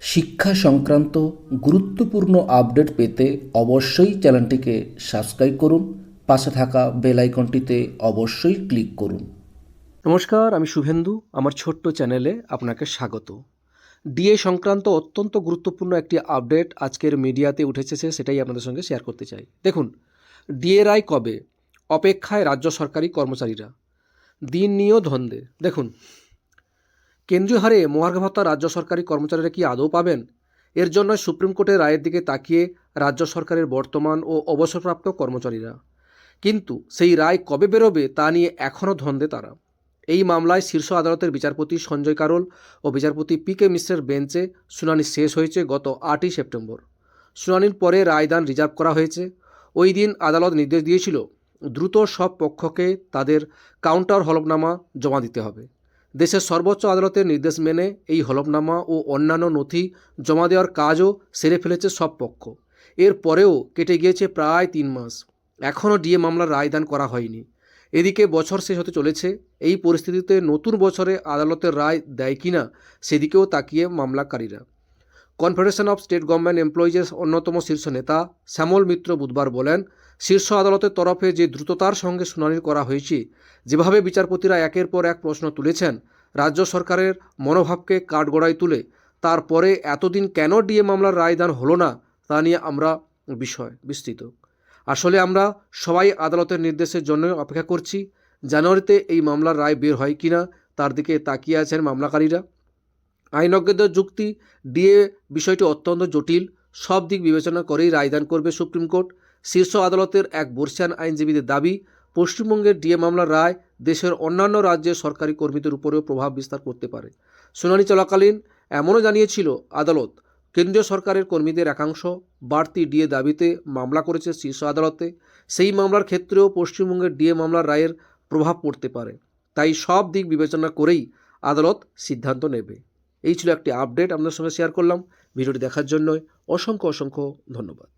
শিক্ষা সংক্রান্ত গুরুত্বপূর্ণ আপডেট পেতে অবশ্যই চ্যানেলটিকে সাবস্ক্রাইব করুন, পাশে থাকা বেল আইকনটিতে অবশ্যই ক্লিক করুন। নমস্কার, আমি শুভেন্দু, আমার ছোট্ট চ্যানেলে আপনাকে স্বাগত। ডিএ সংক্রান্ত অত্যন্ত গুরুত্বপূর্ণ একটি আপডেট আজকের মিডিয়াতে উঠেছে সেটাই আপনাদের সঙ্গে শেয়ার করতে চাই। দেখুন, ডিএ রায় কবে? অপেক্ষায় রাজ্য সরকারি কর্মচারীরা। দিন নিয়েও ধন্দে। দেখুন কেন্দ্রীয় হারে মহার্ঘ ভাতা রাজ্য সরকারি কর্মচারীরা কি আদৌ পাবেন? এর জন্য সুপ্রিম কোর্টের রায়ের দিকে তাকিয়ে রাজ্য সরকারের বর্তমান ও অবসরপ্রাপ্ত কর্মচারীরা। কিন্তু সেই রায় কবে বেরোবে তা নিয়ে এখনও ধন্দে তারা। এই মামলায় শীর্ষ আদালতের বিচারপতি সঞ্জয় কারোল ও বিচারপতি পি কে মিশ্রের বেঞ্চে শুনানি শেষ হয়েছে গত আটই সেপ্টেম্বর। শুনানির পরে রায়দান রিজার্ভ করা হয়েছে। ওই দিন আদালত নির্দেশ দিয়েছিল, দ্রুত সব পক্ষকে তাদের কাউন্টার হলফনামা জমা দিতে হবে। দেশের সর্বোচ্চ আদালতের নির্দেশ মেনে এই হলফনামা ও অন্যান্য নথি জমা দেওয়ার কাজও সেরে ফেলেছে সব পক্ষ। এর পরেও কেটে গিয়েছে প্রায় তিন মাস। এখনও ডিএ মামলার রায়দান করা হয়নি। এদিকে বছর শেষ হতে চলেছে, এই পরিস্থিতিতে নতুন বছরে আদালতের রায় দেয় কিনা সেদিকেও তাকিয়ে মামলাকারীরা। কনফেডারেশন অফ স্টেট গভর্নমেন্ট এমপ্লয়িজের অন্যতম শীর্ষ নেতা শ্যামল মিত্র বুধবার বলেন শীর্ষ আদালতের তরফে যে দ্রুততার সঙ্গে শুনানি করা হয়েছে, যেভাবে বিচারপতিরা একের পর এক প্রশ্ন তুলেছেন, রাজ্য সরকারের মনোভাবকে কাঠগড়ায় তুলে, তারপরে এতদিন কেন ডিএ মামলার রায়দান হলো না, তা নিয়ে আমরা বিষয় বিস্তৃত। আসলে আমরা সবাই আদালতের নির্দেশের জন্য অপেক্ষা করছি, জানুয়ারিতে এই মামলার রায় বের হয় কিনা, তার দিকে তাকিয়ে আছেন মামলাকারীরা। আইনজ্ঞদের যুক্তি, ডিএ বিষয়টি অত্যন্ত জটিল, সব দিক বিবেচনা করেই রায়দান করবে সুপ্রিম কোর্ট শীর্ষ আদালতের এক বর্ষিয়ান আইনজীবীদের দাবি, পশ্চিমবঙ্গের ডিএ মামলার রায় দেশের অন্যান্য রাজ্যের সরকারি কর্মীদের উপরেও প্রভাব বিস্তার করতে পারে। শুনানি চলাকালীন এমনও জানিয়েছিল আদালত, কেন্দ্রীয় সরকারের কর্মীদের একাংশ বাড়তি ডিএ দাবিতে মামলা করেছে শীর্ষ আদালতে। সেই মামলার ক্ষেত্রেও পশ্চিমবঙ্গের ডিএ মামলার রায়ের প্রভাব পড়তে পারে। তাই সব দিক বিবেচনা করেই আদালত সিদ্ধান্ত নেবে। এই ছিল একটি আপডেট আপনার সঙ্গে শেয়ার করলাম। ভিডিওটি দেখার জন্য অসংখ্য অসংখ্য ধন্যবাদ।